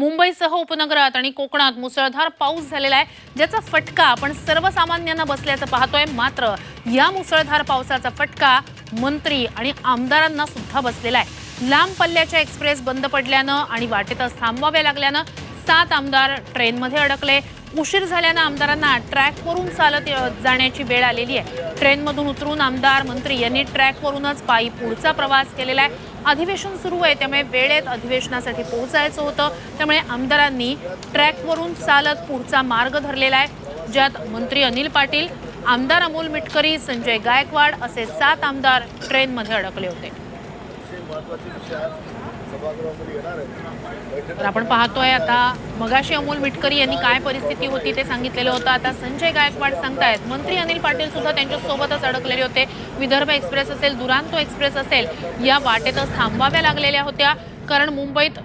मुंबईसह उपनगरात आणि कोकणात मुसळधार पाऊस झालेला आहे ज्याचा फटका आपण सर्वसामान्यांना बसल्याचं पाहतोय. मात्र या मुसळधार पावसाचा फटका मंत्री आणि आमदारांना सुद्धा बसलेला आहे. लांब पल्ल्याच्या एक्सप्रेस बंद पडल्यानं आणि वाटेतच थांबवाव्या लागल्यानं सात आमदार ट्रेनमध्ये अडकले. उशीर झाल्यानं आमदारांना ट्रॅकवरून चालत जाण्याची वेळ आलेली आहे. ट्रेनमधून उतरून आमदार मंत्री यांनी ट्रॅकवरूनच पायी पुढचा प्रवास केलेला आहे. अधिवेशन सुरू आहे त्यामुळे वेळेत अधिवेशनासाठी पोहोचायचं होतं. त्यामुळे आमदारांनी ट्रॅकवरून चालत पुढचा मार्ग धरलेला आहे ज्यात मंत्री अनिल पाटील आमदार अमोल मिटकरी संजय गायकवाड असे सात आमदार ट्रेनमध्ये अडकले होते. तर आपण पाहतोय आता मगाशी अमोल मिटकरी यांनी काय परिस्थिती होती ते सांगितलेलं होतं. आता संजय गायकवाड सांगतायत मंत्री अनिल पाटील सुद्धा त्यांच्यासोबतच अडकलेले होते. विदर्भ एक्सप्रेस असेल दुरांतो एक्सप्रेस असेल या वाटेतच थांबाव्या लागलेल्या होत्या. कारण मुंबईत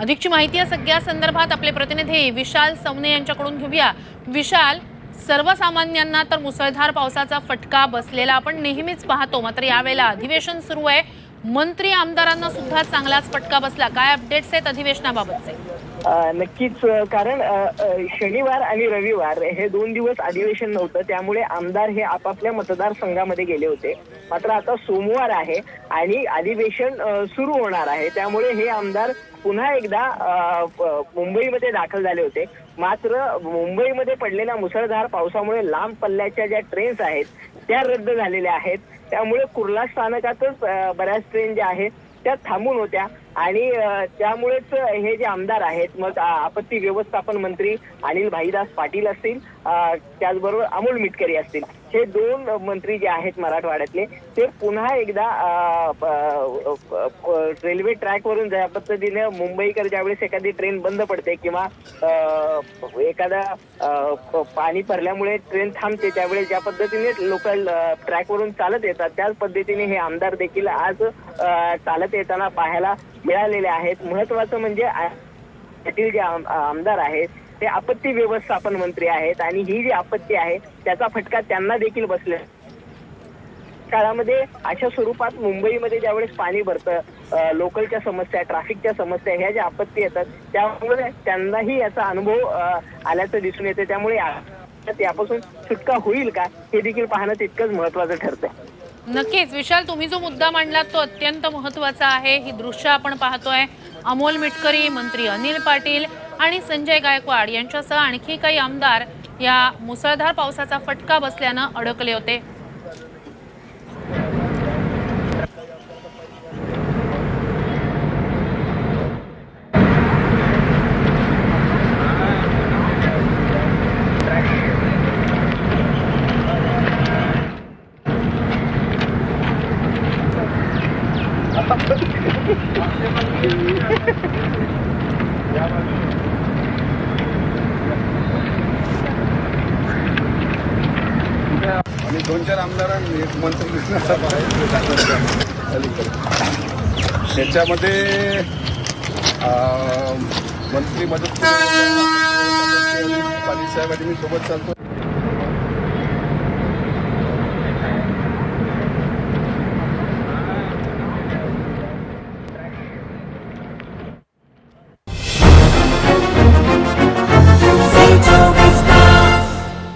अधिकची माहिती या सगळ्या संदर्भात आपले प्रतिनिधी विशाल सवने यांच्याकडून घेऊया. विशाल सर्वसामान्यांना तर मुसळधार पावसाचा फटका बसलेला. आपण नेहमीच पाहतो मात्र यावेळेला अधिवेशन सुरू आहे. मंत्री आमदारांना सुद्धा चांगलाच फटका बसला. काय अपडेट्स आहेत अधिवेशनाबाबतचे? नक्कीच कारण शनिवार आणि रविवार हे दोन दिवस अधिवेशन नव्हतं. त्यामुळे आमदार हे आपापल्या मतदारसंघामध्ये गेले होते. मात्र आता सोमवार आहे आणि अधिवेशन सुरू होणार आहे. त्यामुळे हे आमदार पुन्हा एकदा मुंबईमध्ये दाखल झाले होते. मात्र मुंबईमध्ये पडलेल्या मुसळधार पावसामुळे लांब पल्ल्याच्या ज्या ट्रेन्स आहेत त्या रद्द झालेल्या आहेत. त्यामुळे कुर्ला स्थानकातच बऱ्याच ट्रेन ज्या आहेत त्या थांबून होत्या. आणि त्यामुळेच हे जे आमदार आहेत मग आपत्ती व्यवस्थापन मंत्री अनिल भाईदास पाटील असतील त्याचबरोबर अमोल मिटकरी असतील हे दोन मंत्री जे आहेत मराठवाड्यातले ते पुन्हा एकदा रेल्वे ट्रॅकवरून ज्या पद्धतीने मुंबईकर ज्यावेळेस एखादी ट्रेन बंद पडते किंवा एखादा पाणी भरल्यामुळे ट्रेन थांबते त्यावेळेस ज्या पद्धतीने लोक ट्रॅकवरून चालत येतात त्याच पद्धतीने हे आमदार देखील आज चालत येताना पाहायला मिळालेले आहेत. महत्वाचं म्हणजे पाटील जे आमदार आहेत ते आपत्ती व्यवस्थापन मंत्री आहेत आणि ही जी आपत्ती आहे त्याचा फटका त्यांना देखील बसला काळामध्ये अशा स्वरूपात मुंबईमध्ये ज्यावेळेस पाणी भरतं लोकलच्या समस्या ट्रॅफिकच्या समस्या ह्या ज्या आपत्ती येतात त्यामुळे त्यांनाही याचा अनुभव आल्याचं दिसून येते. त्यामुळे यापासून सुटका होईल का हे देखील पाहणं तितकंच महत्वाचं ठरतं नक्कीच. विशाल तुम्ही जो मुद्दा मांडलात तो अत्यंत महत्त्वाचा आहे. ही दृश्य आपण पाहतोय. अमोल मिटकरी मंत्री अनिल पाटील आणि संजय गायकवाड यांच्यासह आणखी काही आमदार या मुसळधार पावसाचा फटका बसल्यानं अडकले होते. आणि दोन चार आमदारांनी एक मंत्री त्याच्यामध्ये मंत्री मदत पाटील साहेब आणि मी सोबत चालतो.